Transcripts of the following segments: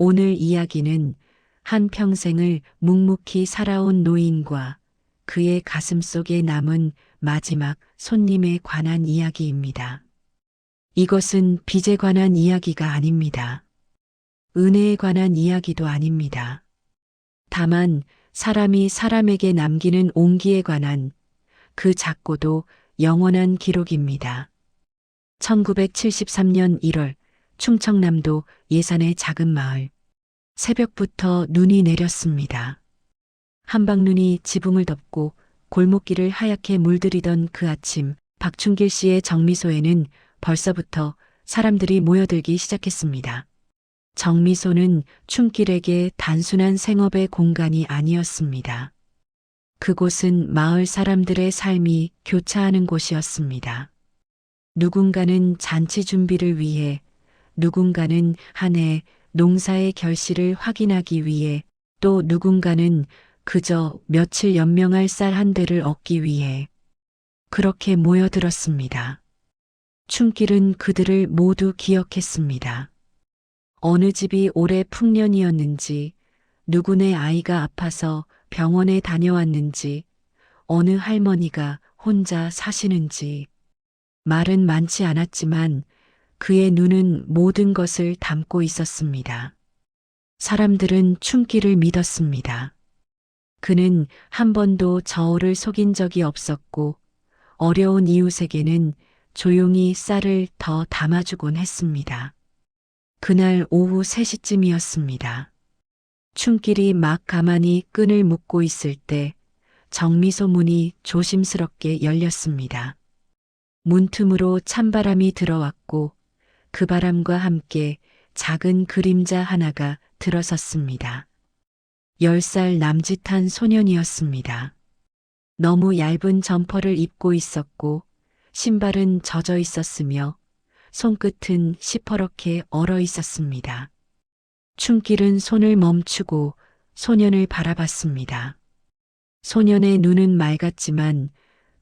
오늘 이야기는 한 평생을 묵묵히 살아온 노인과 그의 가슴 속에 남은 마지막 손님에 관한 이야기입니다. 이것은 빚에 관한 이야기가 아닙니다. 은혜에 관한 이야기도 아닙니다. 다만 사람이 사람에게 남기는 온기에 관한 그 작고도 영원한 기록입니다. 1973년 1월 충청남도 예산의 작은 마을. 새벽부터 눈이 내렸습니다. 한방눈이 지붕을 덮고 골목길을 하얗게 물들이던 그 아침 박춘길 씨의 정미소에는 벌써부터 사람들이 모여들기 시작했습니다. 정미소는 춘길에게 단순한 생업의 공간이 아니었습니다. 그곳은 마을 사람들의 삶이 교차하는 곳이었습니다. 누군가는 잔치 준비를 위해, 누군가는 한 해 농사의 결실을 확인하기 위해, 또 누군가는 그저 며칠 연명할 쌀 한 대를 얻기 위해 그렇게 모여들었습니다. 춘길은 그들을 모두 기억했습니다. 어느 집이 올해 풍년이었는지, 누구네 아이가 아파서 병원에 다녀왔는지, 어느 할머니가 혼자 사시는지. 말은 많지 않았지만 그의 눈은 모든 것을 담고 있었습니다. 사람들은 춘길을 믿었습니다. 그는 한 번도 저울을 속인 적이 없었고 어려운 이웃에게는 조용히 쌀을 더 담아주곤 했습니다. 그날 오후 3시쯤이었습니다. 춘길이 막 가만히 끈을 묶고 있을 때 정미소 문이 조심스럽게 열렸습니다. 문틈으로 찬바람이 들어왔고 그 바람과 함께 작은 그림자 하나가 들어섰습니다. 열살 남짓한 소년이었습니다. 너무 얇은 점퍼를 입고 있었고 신발은 젖어 있었으며 손끝은 시퍼렇게 얼어 있었습니다. 춘길은 손을 멈추고 소년을 바라봤습니다. 소년의 눈은 맑았지만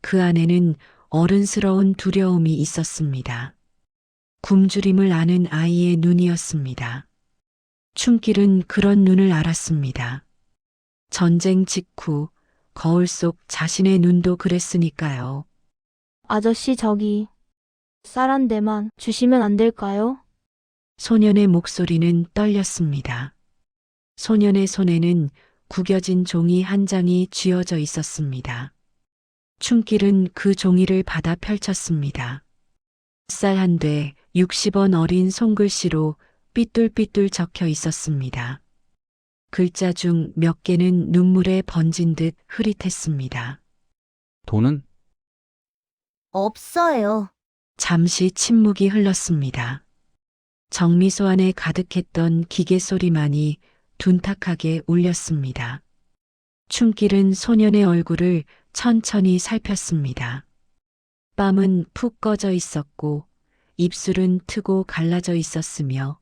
그 안에는 어른스러운 두려움이 있었습니다. 굶주림을 아는 아이의 눈이었습니다. 춘길은 그런 눈을 알았습니다. 전쟁 직후 거울 속 자신의 눈도 그랬으니까요. 아저씨 저기 쌀 한 대만 주시면 안 될까요? 소년의 목소리는 떨렸습니다. 소년의 손에는 구겨진 종이 한 장이 쥐어져 있었습니다. 춘길은 그 종이를 받아 펼쳤습니다. 쌀 한 대 60원 어린 손글씨로 삐뚤삐뚤 적혀 있었습니다. 글자 중 몇 개는 눈물에 번진 듯 흐릿했습니다. 돈은? 없어요. 잠시 침묵이 흘렀습니다. 정미소 안에 가득했던 기계 소리만이 둔탁하게 울렸습니다. 춘길은 소년의 얼굴을 천천히 살폈습니다. 뺨은 푹 꺼져 있었고 입술은 트고 갈라져 있었으며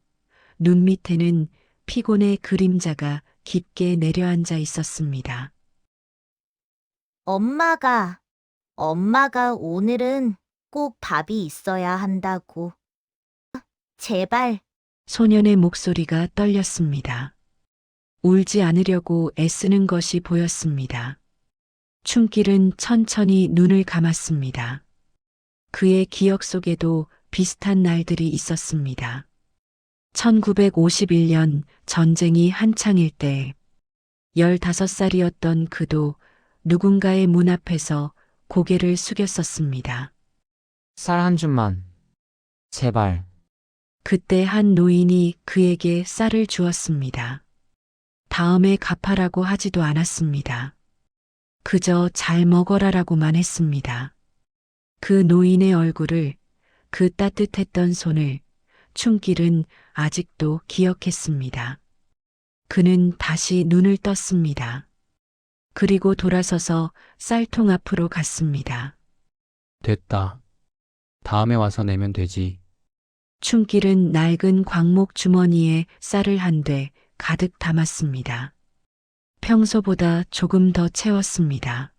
눈 밑에는 피곤의 그림자가 깊게 내려앉아 있었습니다. 엄마가, 엄마가 오늘은 꼭 밥이 있어야 한다고. 제발, 소년의 목소리가 떨렸습니다. 울지 않으려고 애쓰는 것이 보였습니다. 춘길은 천천히 눈을 감았습니다. 그의 기억 속에도 비슷한 날들이 있었습니다. 1951년 전쟁이 한창일 때 15살이었던 그도 누군가의 문 앞에서 고개를 숙였었습니다. 쌀 한 줌만. 제발. 그때 한 노인이 그에게 쌀을 주었습니다. 다음에 갚아라고 하지도 않았습니다. 그저 잘 먹어라라고만 했습니다. 그 노인의 얼굴을, 그 따뜻했던 손을 춘길은 아직도 기억했습니다. 그는 다시 눈을 떴습니다. 그리고 돌아서서 쌀통 앞으로 갔습니다. 됐다. 다음에 와서 내면 되지. 춘길은 낡은 광목 주머니에 쌀을 한 대 가득 담았습니다. 평소보다 조금 더 채웠습니다.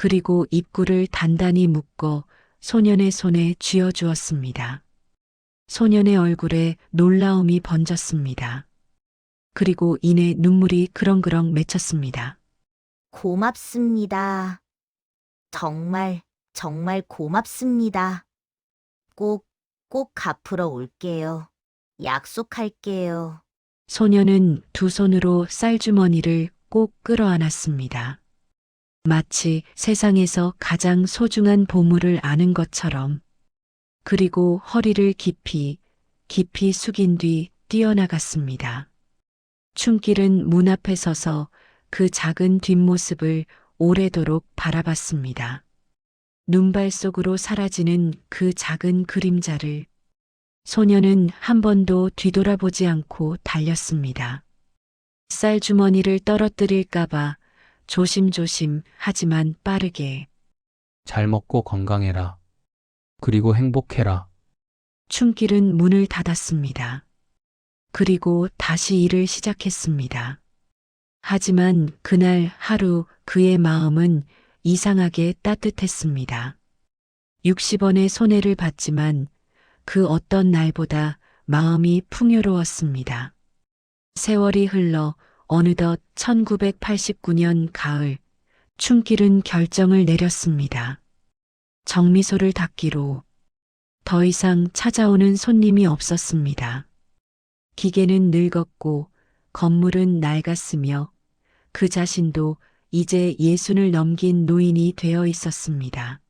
그리고 입구를 단단히 묶어 소년의 손에 쥐어 주었습니다. 소년의 얼굴에 놀라움이 번졌습니다. 그리고 이내 눈물이 그렁그렁 맺혔습니다. 고맙습니다. 정말, 정말 고맙습니다. 꼭, 꼭 갚으러 올게요. 약속할게요. 소녀는 두 손으로 쌀주머니를 꼭 끌어안았습니다. 마치 세상에서 가장 소중한 보물을 아는 것처럼. 그리고 허리를 깊이, 깊이 숙인 뒤 뛰어나갔습니다. 춘길은 문 앞에 서서 그 작은 뒷모습을 오래도록 바라봤습니다. 눈발 속으로 사라지는 그 작은 그림자를 소녀는 한 번도 뒤돌아보지 않고 달렸습니다. 쌀주머니를 떨어뜨릴까봐 조심조심 하지만 빠르게 잘 먹고 건강해라. 그리고 행복해라. 춘길은 문을 닫았습니다. 그리고 다시 일을 시작했습니다. 하지만 그날 하루 그의 마음은 이상하게 따뜻했습니다. 60원의 손해를 봤지만 그 어떤 날보다 마음이 풍요로웠습니다. 세월이 흘러 어느덧 1989년 가을, 춘길은 결정을 내렸습니다. 정미소를 닫기로 더 이상 찾아오는 손님이 없었습니다. 기계는 늙었고 건물은 낡았으며 그 자신도 이제 예순을 넘긴 노인이 되어 있었습니다.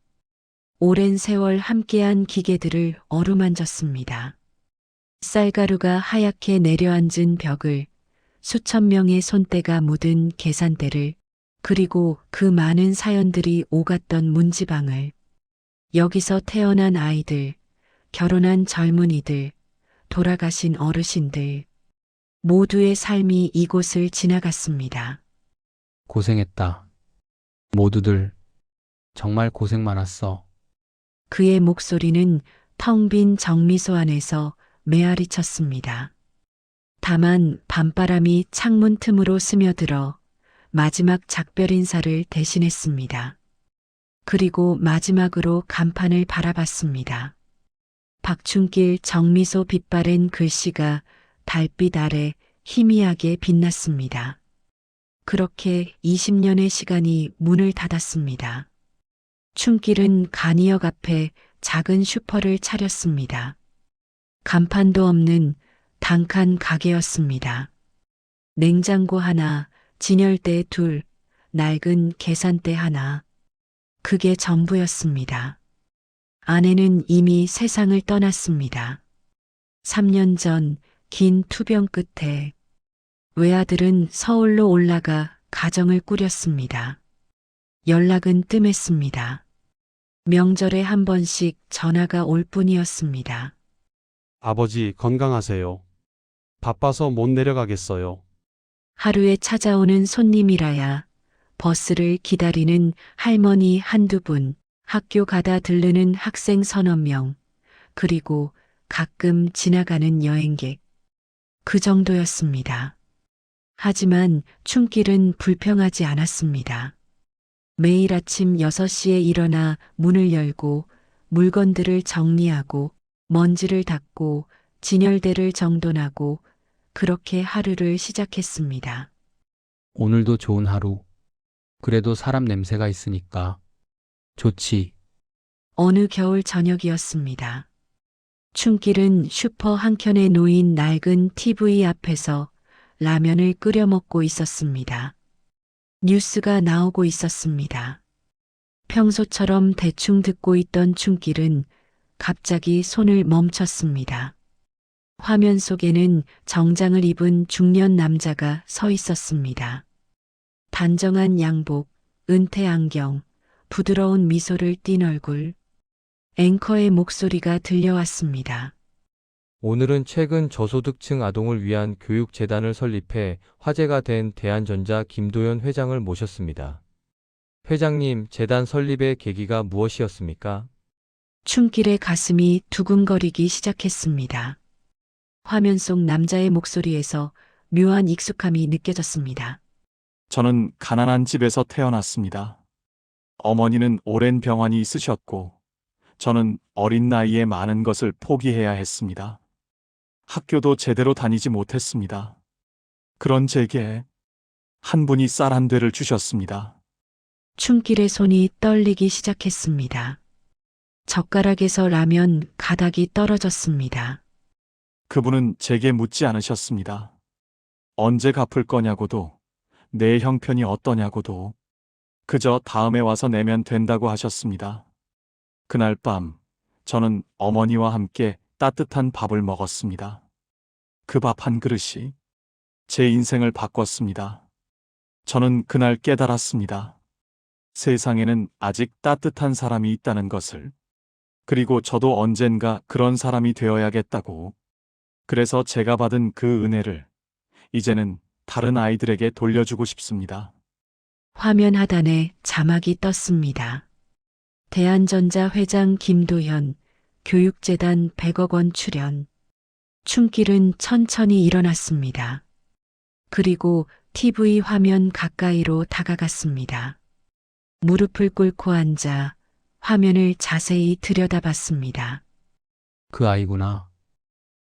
오랜 세월 함께한 기계들을 어루만졌습니다. 쌀가루가 하얗게 내려앉은 벽을 수천 명의 손때가 묻은 계산대를 그리고 그 많은 사연들이 오갔던 문지방을 여기서 태어난 아이들, 결혼한 젊은이들, 돌아가신 어르신들, 모두의 삶이 이곳을 지나갔습니다. 고생했다. 모두들 정말 고생 많았어. 그의 목소리는 텅 빈 정미소 안에서 메아리 쳤습니다. 다만 밤바람이 창문 틈으로 스며들어 마지막 작별 인사를 대신했습니다. 그리고 마지막으로 간판을 바라봤습니다. 박춘길 정미소 빛바랜 글씨가 달빛 아래 희미하게 빛났습니다. 그렇게 20년의 시간이 문을 닫았습니다. 춘길은 간이역 앞에 작은 슈퍼를 차렸습니다. 간판도 없는 단칸 가게였습니다. 냉장고 하나, 진열대 둘, 낡은 계산대 하나. 그게 전부였습니다. 아내는 이미 세상을 떠났습니다. 3년 전 긴 투병 끝에 외아들은 서울로 올라가 가정을 꾸렸습니다. 연락은 뜸했습니다. 명절에 한 번씩 전화가 올 뿐이었습니다. 아버지 건강하세요. 바빠서 못 내려가겠어요. 하루에 찾아오는 손님이라야 버스를 기다리는 할머니 한두 분, 학교 가다 들르는 학생 서너 명, 그리고 가끔 지나가는 여행객. 그 정도였습니다. 하지만 춤길은 불평하지 않았습니다. 매일 아침 6시에 일어나 문을 열고 물건들을 정리하고 먼지를 닦고 진열대를 정돈하고 그렇게 하루를 시작했습니다. 오늘도 좋은 하루. 그래도 사람 냄새가 있으니까. 좋지. 어느 겨울 저녁이었습니다. 춘길은 슈퍼 한켠에 놓인 낡은 TV 앞에서 라면을 끓여 먹고 있었습니다. 뉴스가 나오고 있었습니다. 평소처럼 대충 듣고 있던 춘길은 갑자기 손을 멈췄습니다. 화면 속에는 정장을 입은 중년 남자가 서 있었습니다. 단정한 양복, 은퇴 안경, 부드러운 미소를 띤 얼굴, 앵커의 목소리가 들려왔습니다. 오늘은 최근 저소득층 아동을 위한 교육재단을 설립해 화제가 된 대한전자 김도연 회장을 모셨습니다. 회장님, 재단 설립의 계기가 무엇이었습니까? 춤길의 가슴이 두근거리기 시작했습니다. 화면 속 남자의 목소리에서 묘한 익숙함이 느껴졌습니다. 저는 가난한 집에서 태어났습니다. 어머니는 오랜 병환이 있으셨고, 저는 어린 나이에 많은 것을 포기해야 했습니다. 학교도 제대로 다니지 못했습니다. 그런 제게 한 분이 쌀 한 대를 주셨습니다. 춤길의 손이 떨리기 시작했습니다. 젓가락에서 라면 가닥이 떨어졌습니다. 그분은 제게 묻지 않으셨습니다. 언제 갚을 거냐고도, 내 형편이 어떠냐고도, 그저 다음에 와서 내면 된다고 하셨습니다. 그날 밤, 저는 어머니와 함께 따뜻한 밥을 먹었습니다. 그 밥 한 그릇이 제 인생을 바꿨습니다. 저는 그날 깨달았습니다. 세상에는 아직 따뜻한 사람이 있다는 것을. 그리고 저도 언젠가 그런 사람이 되어야겠다고. 그래서 제가 받은 그 은혜를 이제는 다른 아이들에게 돌려주고 싶습니다. 화면 하단에 자막이 떴습니다. 대한전자 회장 김도현, 교육재단 100억 원 출연. 춤길은 천천히 일어났습니다. 그리고 TV 화면 가까이로 다가갔습니다. 무릎을 꿇고 앉아 화면을 자세히 들여다봤습니다. 그 아이구나.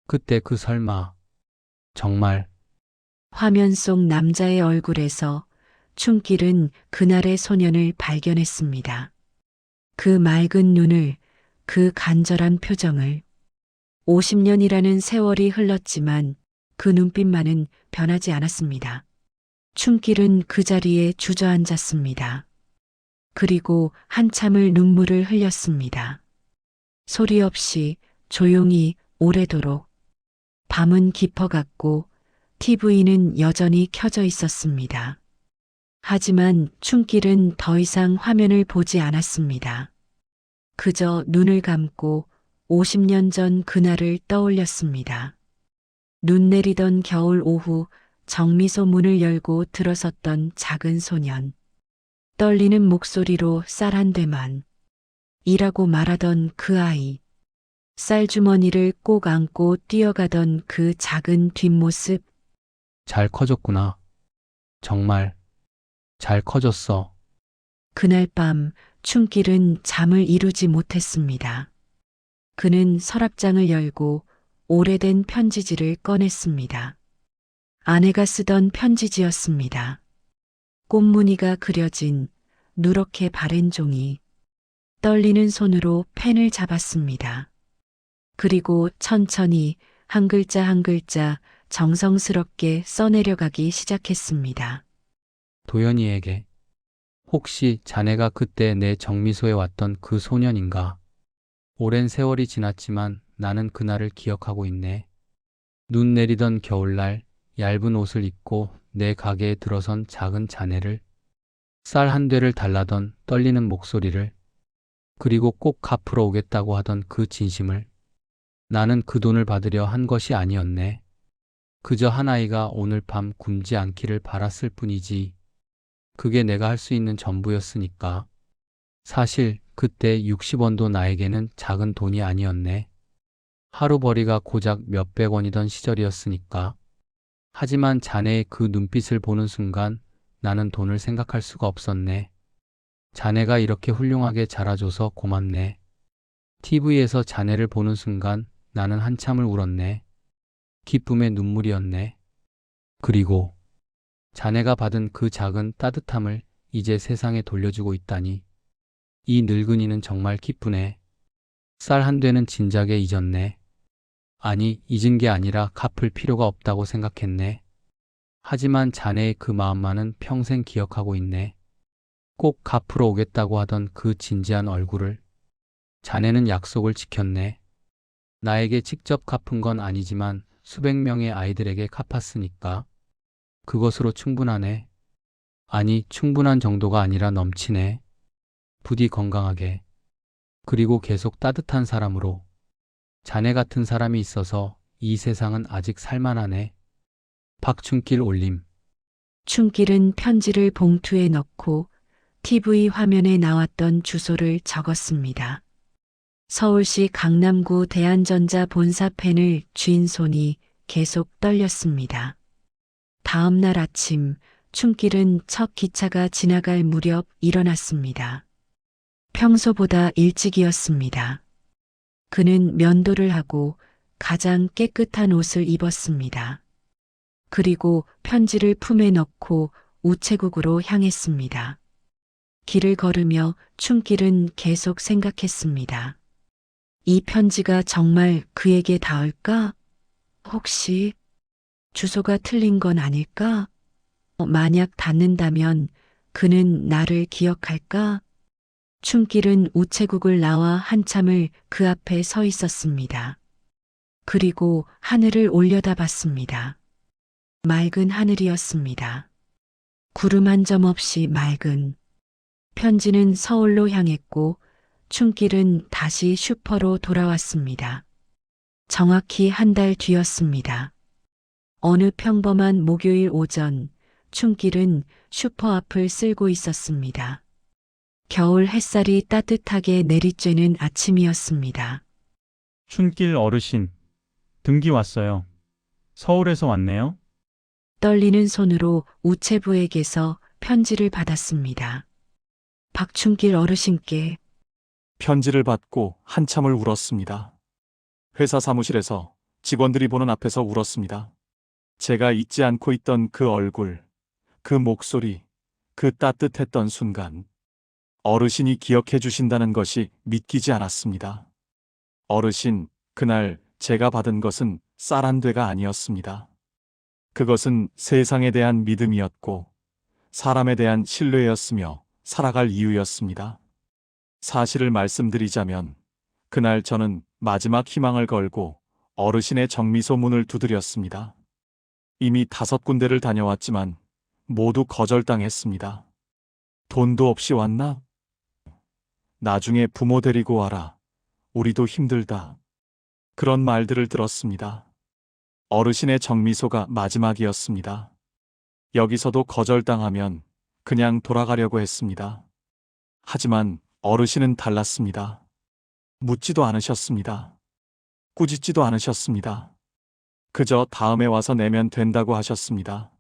그때 그 설마. 정말 화면 속 남자의 얼굴에서 춤길은 그날의 소년을 발견했습니다. 그 맑은 눈을, 그 간절한 표정을. 50년이라는 세월이 흘렀지만 그 눈빛만은 변하지 않았습니다. 춤길은 그 자리에 주저앉았습니다. 그리고 한참을 눈물을 흘렸습니다. 소리 없이 조용히 오래도록 밤은 깊어갔고 TV는 여전히 켜져 있었습니다. 하지만 춤길은 더 이상 화면을 보지 않았습니다. 그저 눈을 감고 50년 전 그날을 떠올렸습니다. 눈 내리던 겨울 오후 정미소 문을 열고 들어섰던 작은 소년. 떨리는 목소리로 쌀 한 대만. 이라고 말하던 그 아이. 쌀주머니를 꼭 안고 뛰어가던 그 작은 뒷모습. 잘 커졌구나. 정말 잘 커졌어. 그날 밤 춤길은 잠을 이루지 못했습니다. 그는 서랍장을 열고 오래된 편지지를 꺼냈습니다. 아내가 쓰던 편지지였습니다. 꽃무늬가 그려진 누렇게 바랜 종이. 떨리는 손으로 펜을 잡았습니다. 그리고 천천히 한 글자 한 글자 정성스럽게 써내려가기 시작했습니다. 도연이에게. 혹시 자네가 그때 내 정미소에 왔던 그 소년인가? 오랜 세월이 지났지만 나는 그날을 기억하고 있네. 눈 내리던 겨울날 얇은 옷을 입고 내 가게에 들어선 작은 자네를 쌀 한 대를 달라던 떨리는 목소리를 그리고 꼭 갚으러 오겠다고 하던 그 진심을 나는 그 돈을 받으려 한 것이 아니었네. 그저 한 아이가 오늘 밤 굶지 않기를 바랐을 뿐이지. 그게 내가 할 수 있는 전부였으니까. 사실 그때 60원도 나에게는 작은 돈이 아니었네. 하루벌이가 고작 몇백 원이던 시절이었으니까. 하지만 자네의 그 눈빛을 보는 순간 나는 돈을 생각할 수가 없었네. 자네가 이렇게 훌륭하게 자라줘서 고맙네. TV에서 자네를 보는 순간 나는 한참을 울었네. 기쁨의 눈물이었네. 그리고 자네가 받은 그 작은 따뜻함을 이제 세상에 돌려주고 있다니. 이 늙은이는 정말 기쁘네. 쌀 한 대는 진작에 잊었네. 아니, 잊은 게 아니라 갚을 필요가 없다고 생각했네. 하지만 자네의 그 마음만은 평생 기억하고 있네. 꼭 갚으러 오겠다고 하던 그 진지한 얼굴을. 자네는 약속을 지켰네. 나에게 직접 갚은 건 아니지만 수백 명의 아이들에게 갚았으니까. 그것으로 충분하네. 아니, 충분한 정도가 아니라 넘치네. 부디 건강하게. 그리고 계속 따뜻한 사람으로. 자네 같은 사람이 있어서 이 세상은 아직 살만하네. 박춘길 올림. 춤길은 편지를 봉투에 넣고 TV 화면에 나왔던 주소를 적었습니다. 서울시 강남구 대한전자 본사 펜을 쥔 손이 계속 떨렸습니다. 다음 날 아침 춤길은 첫 기차가 지나갈 무렵 일어났습니다. 평소보다 일찍이었습니다. 그는 면도를 하고 가장 깨끗한 옷을 입었습니다. 그리고 편지를 품에 넣고 우체국으로 향했습니다. 길을 걸으며 춤길은 계속 생각했습니다. 이 편지가 정말 그에게 닿을까? 혹시 주소가 틀린 건 아닐까? 어, 만약 닿는다면 그는 나를 기억할까? 춤길은 우체국을 나와 한참을 그 앞에 서 있었습니다. 그리고 하늘을 올려다 봤습니다. 맑은 하늘이었습니다. 구름 한 점 없이 맑은. 편지는 서울로 향했고 춤길은 다시 슈퍼로 돌아왔습니다. 정확히 한 달 뒤였습니다. 어느 평범한 목요일 오전, 춤길은 슈퍼 앞을 쓸고 있었습니다. 겨울 햇살이 따뜻하게 내리쬐는 아침이었습니다. 춘길 어르신, 등기 왔어요. 서울에서 왔네요. 떨리는 손으로 우체부에게서 편지를 받았습니다. 박춘길 어르신께 편지를 받고 한참을 울었습니다. 회사 사무실에서 직원들이 보는 앞에서 울었습니다. 제가 잊지 않고 있던 그 얼굴, 그 목소리, 그 따뜻했던 순간. 어르신이 기억해 주신다는 것이 믿기지 않았습니다. 어르신, 그날 제가 받은 것은 쌀한 되가 아니었습니다. 그것은 세상에 대한 믿음이었고, 사람에 대한 신뢰였으며 살아갈 이유였습니다. 사실을 말씀드리자면, 그날 저는 마지막 희망을 걸고 어르신의 정미소 문을 두드렸습니다. 이미 다섯 군데를 다녀왔지만 모두 거절당했습니다. 돈도 없이 왔나? 나중에 부모 데리고 와라. 우리도 힘들다. 그런 말들을 들었습니다. 어르신의 정미소가 마지막이었습니다. 여기서도 거절당하면 그냥 돌아가려고 했습니다. 하지만 어르신은 달랐습니다. 묻지도 않으셨습니다. 꾸짖지도 않으셨습니다. 그저 다음에 와서 내면 된다고 하셨습니다.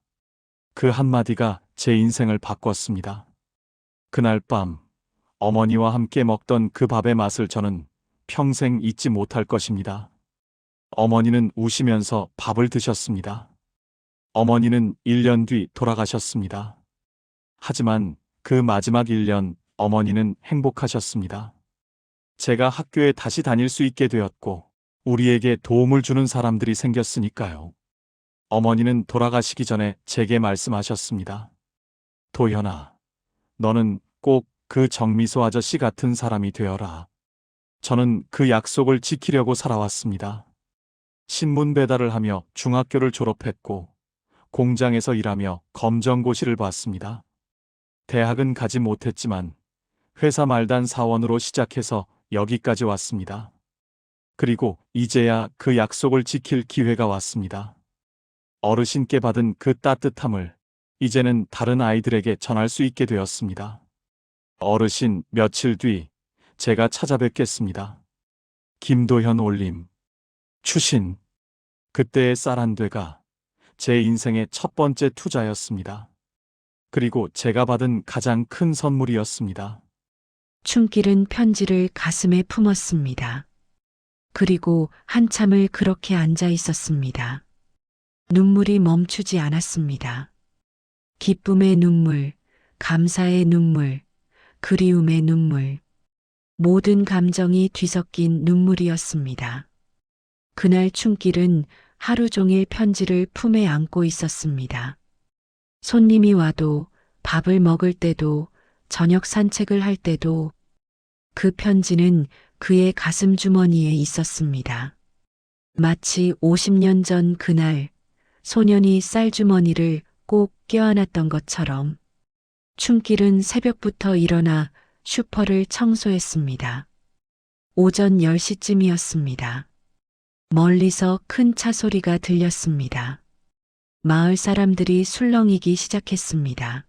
그 한마디가 제 인생을 바꿨습니다. 그날 밤, 어머니와 함께 먹던 그 밥의 맛을 저는 평생 잊지 못할 것입니다. 어머니는 우시면서 밥을 드셨습니다. 어머니는 1년 뒤 돌아가셨습니다. 하지만 그 마지막 1년 어머니는 행복하셨습니다. 제가 학교에 다시 다닐 수 있게 되었고, 우리에게 도움을 주는 사람들이 생겼으니까요. 어머니는 돌아가시기 전에 제게 말씀하셨습니다. 도현아, 너는 꼭 그 정미소 아저씨 같은 사람이 되어라. 저는 그 약속을 지키려고 살아왔습니다. 신문 배달을 하며 중학교를 졸업했고, 공장에서 일하며 검정고시를 봤습니다. 대학은 가지 못했지만, 회사 말단 사원으로 시작해서 여기까지 왔습니다. 그리고 이제야 그 약속을 지킬 기회가 왔습니다. 어르신께 받은 그 따뜻함을 이제는 다른 아이들에게 전할 수 있게 되었습니다. 어르신 며칠 뒤 제가 찾아뵙겠습니다. 김도현 올림. 추신. 그때의 쌀한 되가 제 인생의 첫 번째 투자였습니다. 그리고 제가 받은 가장 큰 선물이었습니다. 춤길은 편지를 가슴에 품었습니다. 그리고 한참을 그렇게 앉아 있었습니다. 눈물이 멈추지 않았습니다. 기쁨의 눈물, 감사의 눈물, 그리움의 눈물, 모든 감정이 뒤섞인 눈물이었습니다. 그날 춤길은 하루 종일 편지를 품에 안고 있었습니다. 손님이 와도 밥을 먹을 때도 저녁 산책을 할 때도 그 편지는 그의 가슴 주머니에 있었습니다. 마치 50년 전 그날 소년이 쌀주머니를 꼭 껴안았던 것처럼 춤길은 새벽부터 일어나 슈퍼를 청소했습니다. 오전 10시쯤이었습니다. 멀리서 큰 차 소리가 들렸습니다. 마을 사람들이 술렁이기 시작했습니다.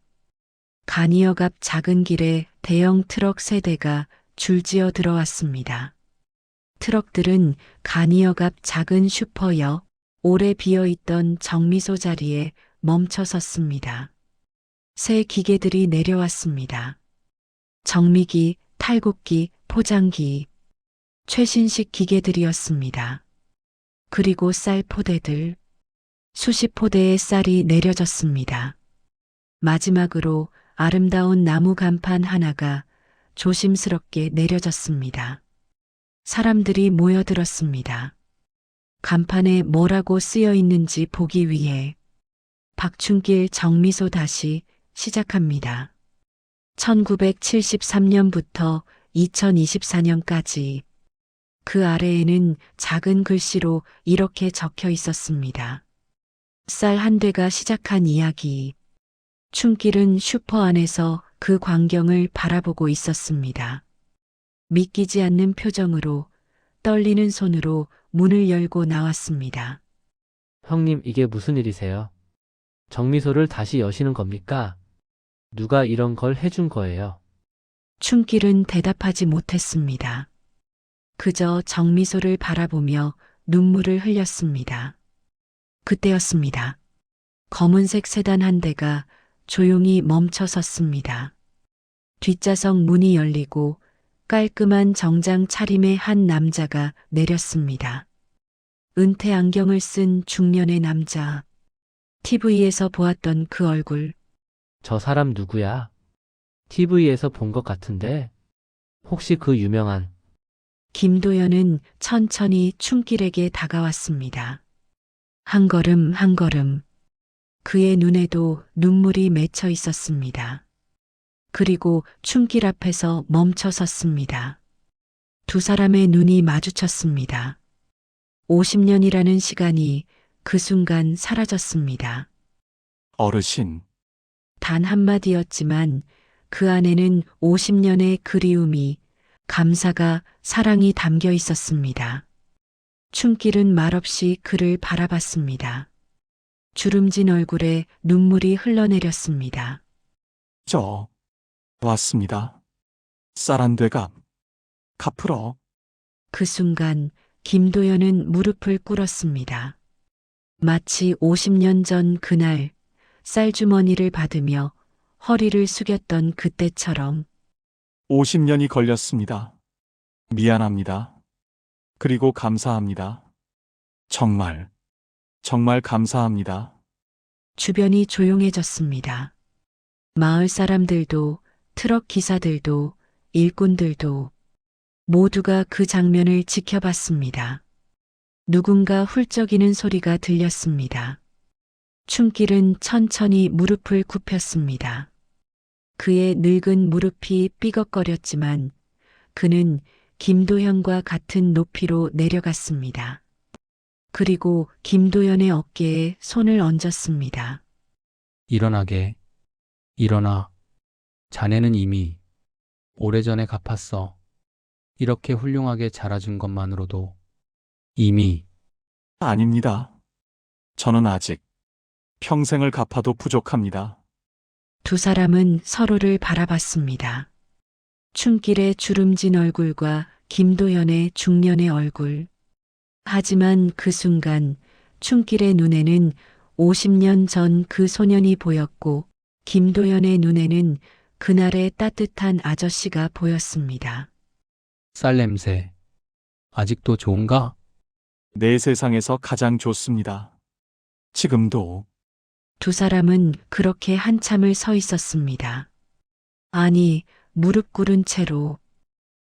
가니역 앞 작은 길에 대형 트럭 세 대가 줄지어 들어왔습니다. 트럭들은 가니역 앞 작은 슈퍼역, 오래 비어 있던 정미소 자리에 멈춰 섰습니다. 새 기계들이 내려왔습니다. 정미기, 탈곡기, 포장기, 최신식 기계들이었습니다. 그리고 쌀 포대들, 수십 포대의 쌀이 내려졌습니다. 마지막으로 아름다운 나무 간판 하나가 조심스럽게 내려졌습니다. 사람들이 모여들었습니다. 간판에 뭐라고 쓰여 있는지 보기 위해 박춘길 정미소 다시 시작합니다. 1973년부터 2024년까지 그 아래에는 작은 글씨로 이렇게 적혀 있었습니다. 쌀 한 대가 시작한 이야기. 춤길은 슈퍼 안에서 그 광경을 바라보고 있었습니다. 믿기지 않는 표정으로 떨리는 손으로 문을 열고 나왔습니다. 형님, 이게 무슨 일이세요? 정미소를 다시 여시는 겁니까? 누가 이런 걸 해준 거예요? 춤길은 대답하지 못했습니다. 그저 정미소를 바라보며 눈물을 흘렸습니다. 그때였습니다. 검은색 세단 한 대가 조용히 멈춰 섰습니다. 뒷좌석 문이 열리고 깔끔한 정장 차림의 한 남자가 내렸습니다. 은퇴 안경을 쓴 중년의 남자. TV에서 보았던 그 얼굴. 저 사람 누구야? TV에서 본 것 같은데? 혹시 그 유명한 김도연은 천천히 춤길에게 다가왔습니다. 한 걸음 한 걸음. 그의 눈에도 눈물이 맺혀 있었습니다. 그리고 춤길 앞에서 멈춰 섰습니다. 두 사람의 눈이 마주쳤습니다. 50년이라는 시간이 그 순간 사라졌습니다. 어르신, 단 한마디였지만 그 안에는 50년의 그리움이, 감사가, 사랑이 담겨 있었습니다. 춤길은 말없이 그를 바라봤습니다. 주름진 얼굴에 눈물이 흘러내렸습니다. 저 왔습니다. 쌀한 대가 갚으러 그 순간 김도연은 무릎을 꿇었습니다. 마치 50년 전 그날 쌀주머니를 받으며 허리를 숙였던 그때처럼 50년이 걸렸습니다. 미안합니다. 그리고 감사합니다. 정말, 정말 감사합니다. 주변이 조용해졌습니다. 마을 사람들도 트럭 기사들도 일꾼들도 모두가 그 장면을 지켜봤습니다. 누군가 훌쩍이는 소리가 들렸습니다. 춤길은 천천히 무릎을 굽혔습니다. 그의 늙은 무릎이 삐걱거렸지만 그는 김도현과 같은 높이로 내려갔습니다. 그리고 김도현의 어깨에 손을 얹었습니다. 일어나게. 일어나. 자네는 이미 오래전에 갚았어. 이렇게 훌륭하게 자라준 것만으로도 이미 아닙니다. 저는 아직 평생을 갚아도 부족합니다. 두 사람은 서로를 바라봤습니다. 춤길의 주름진 얼굴과 김도연의 중년의 얼굴. 하지만 그 순간 춤길의 눈에는 50년 전 그 소년이 보였고 김도연의 눈에는 그날의 따뜻한 아저씨가 보였습니다. 쌀 냄새. 아직도 좋은가? 내 세상에서 가장 좋습니다. 지금도 두 사람은 그렇게 한참을 서 있었습니다. 아니, 무릎 꿇은 채로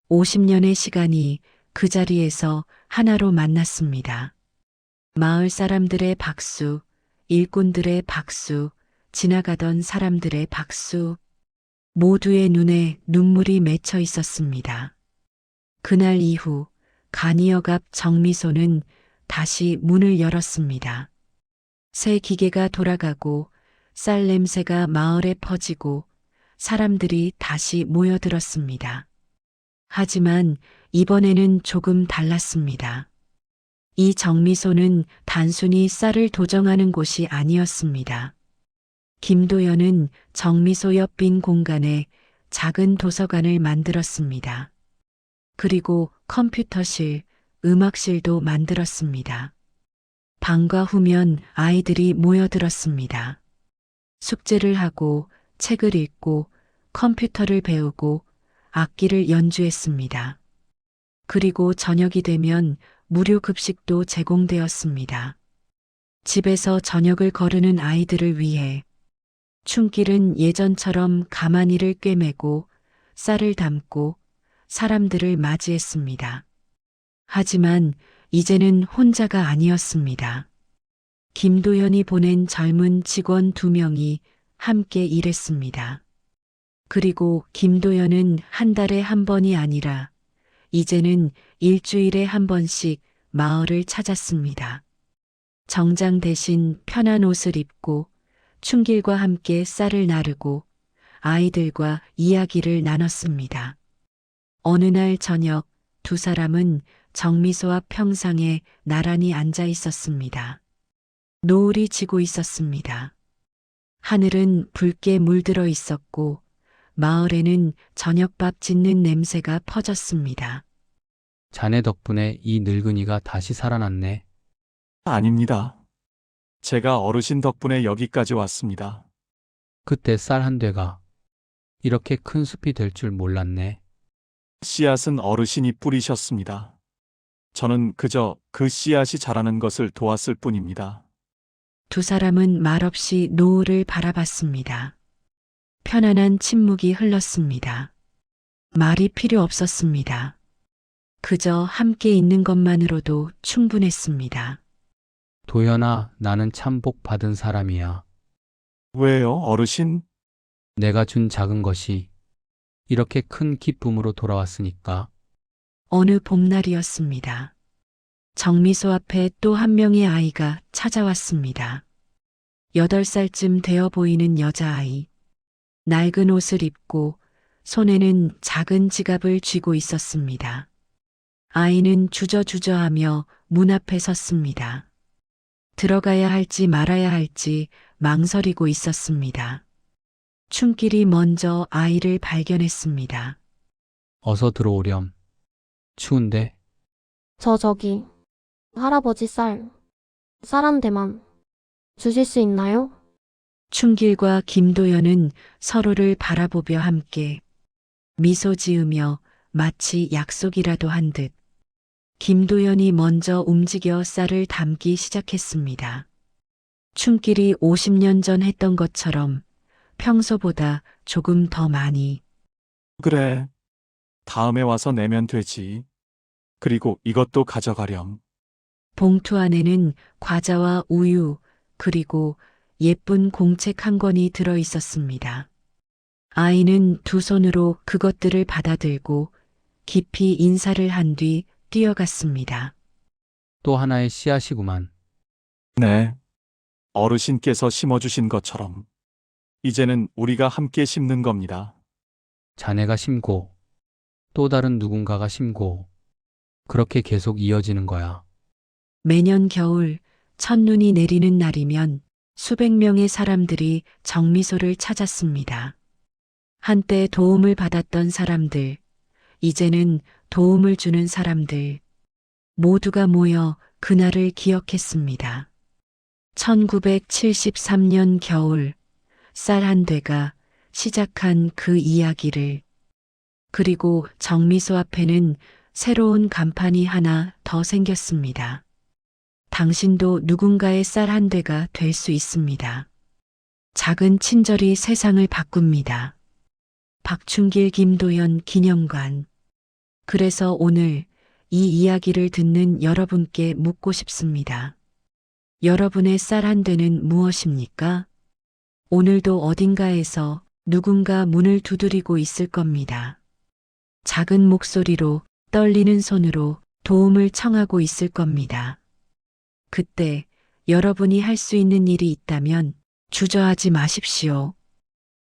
50년의 시간이 그 자리에서 하나로 만났습니다. 마을 사람들의 박수, 일꾼들의 박수, 지나가던 사람들의 박수, 모두의 눈에 눈물이 맺혀 있었습니다. 그날 이후 가니역 앞 정미소는 다시 문을 열었습니다. 새 기계가 돌아가고 쌀 냄새가 마을에 퍼지고 사람들이 다시 모여들었습니다. 하지만 이번에는 조금 달랐습니다. 이 정미소는 단순히 쌀을 도정하는 곳이 아니었습니다. 김도연은 정미소 옆 빈 공간에 작은 도서관을 만들었습니다. 그리고 컴퓨터실, 음악실도 만들었습니다. 방과 후면 아이들이 모여들었습니다. 숙제를 하고 책을 읽고 컴퓨터를 배우고 악기를 연주했습니다. 그리고 저녁이 되면 무료 급식도 제공되었습니다. 집에서 저녁을 거르는 아이들을 위해 춘길은 예전처럼 가마니를 꿰매고 쌀을 담고 사람들을 맞이했습니다. 하지만 이제는 혼자가 아니었습니다. 김도연이 보낸 젊은 직원 두 명이 함께 일했습니다. 그리고 김도연은 한 달에 한 번이 아니라 이제는 일주일에 한 번씩 마을을 찾았습니다. 정장 대신 편한 옷을 입고 춘길과 함께 쌀을 나르고 아이들과 이야기를 나눴습니다. 어느 날 저녁 두 사람은 정미소 앞 평상에 나란히 앉아 있었습니다. 노을이 지고 있었습니다. 하늘은 붉게 물들어 있었고 마을에는 저녁밥 짓는 냄새가 퍼졌습니다. 자네 덕분에 이 늙은이가 다시 살아났네. 아닙니다. 제가 어르신 덕분에 여기까지 왔습니다. 그때 쌀한 되가 이렇게 큰 숲이 될 줄 몰랐네. 씨앗은 어르신이 뿌리셨습니다. 저는 그저 그 씨앗이 자라는 것을 도왔을 뿐입니다. 두 사람은 말없이 노을을 바라봤습니다. 편안한 침묵이 흘렀습니다. 말이 필요 없었습니다. 그저 함께 있는 것만으로도 충분했습니다. 도연아, 나는 참 복 받은 사람이야. 왜요, 어르신? 내가 준 작은 것이 이렇게 큰 기쁨으로 돌아왔으니까. 어느 봄날이었습니다. 정미소 앞에 또 한 명의 아이가 찾아왔습니다. 여덟 살쯤 되어 보이는 여자아이. 낡은 옷을 입고 손에는 작은 지갑을 쥐고 있었습니다. 아이는 주저주저하며 문 앞에 섰습니다. 들어가야 할지 말아야 할지 망설이고 있었습니다. 춘길이 먼저 아이를 발견했습니다. 어서 들어오렴. 추운데 저 저기 할아버지 쌀, 쌀 한 대만 주실 수 있나요? 춘길과 김도연은 서로를 바라보며 함께 미소 지으며 마치 약속이라도 한 듯 김도연이 먼저 움직여 쌀을 담기 시작했습니다. 춘길이 50년 전 했던 것처럼 평소보다 조금 더 많이 그래. 다음에 와서 내면 되지. 그리고 이것도 가져가렴. 봉투 안에는 과자와 우유 그리고 예쁜 공책 한 권이 들어 있었습니다. 아이는 두 손으로 그것들을 받아들고 깊이 인사를 한 뒤 뛰어갔습니다. 또 하나의 씨앗이구만. 네. 어르신께서 심어주신 것처럼. 이제는 우리가 함께 심는 겁니다. 자네가 심고 또 다른 누군가가 심고 그렇게 계속 이어지는 거야. 매년 겨울 첫눈이 내리는 날이면 수백 명의 사람들이 정미소를 찾았습니다. 한때 도움을 받았던 사람들, 이제는 도움을 주는 사람들, 모두가 모여 그날을 기억했습니다. 1973년 겨울, 쌀한 되가 시작한 그 이야기를, 그리고 정미소 앞에는 새로운 간판이 하나 더 생겼습니다. 당신도 누군가의 쌀 한 대가 될 수 있습니다. 작은 친절이 세상을 바꿉니다. 박춘길 김도연 기념관. 그래서 오늘 이 이야기를 듣는 여러분께 묻고 싶습니다. 여러분의 쌀 한 대는 무엇입니까? 오늘도 어딘가에서 누군가 문을 두드리고 있을 겁니다. 작은 목소리로 떨리는 손으로 도움을 청하고 있을 겁니다. 그때 여러분이 할 수 있는 일이 있다면 주저하지 마십시오.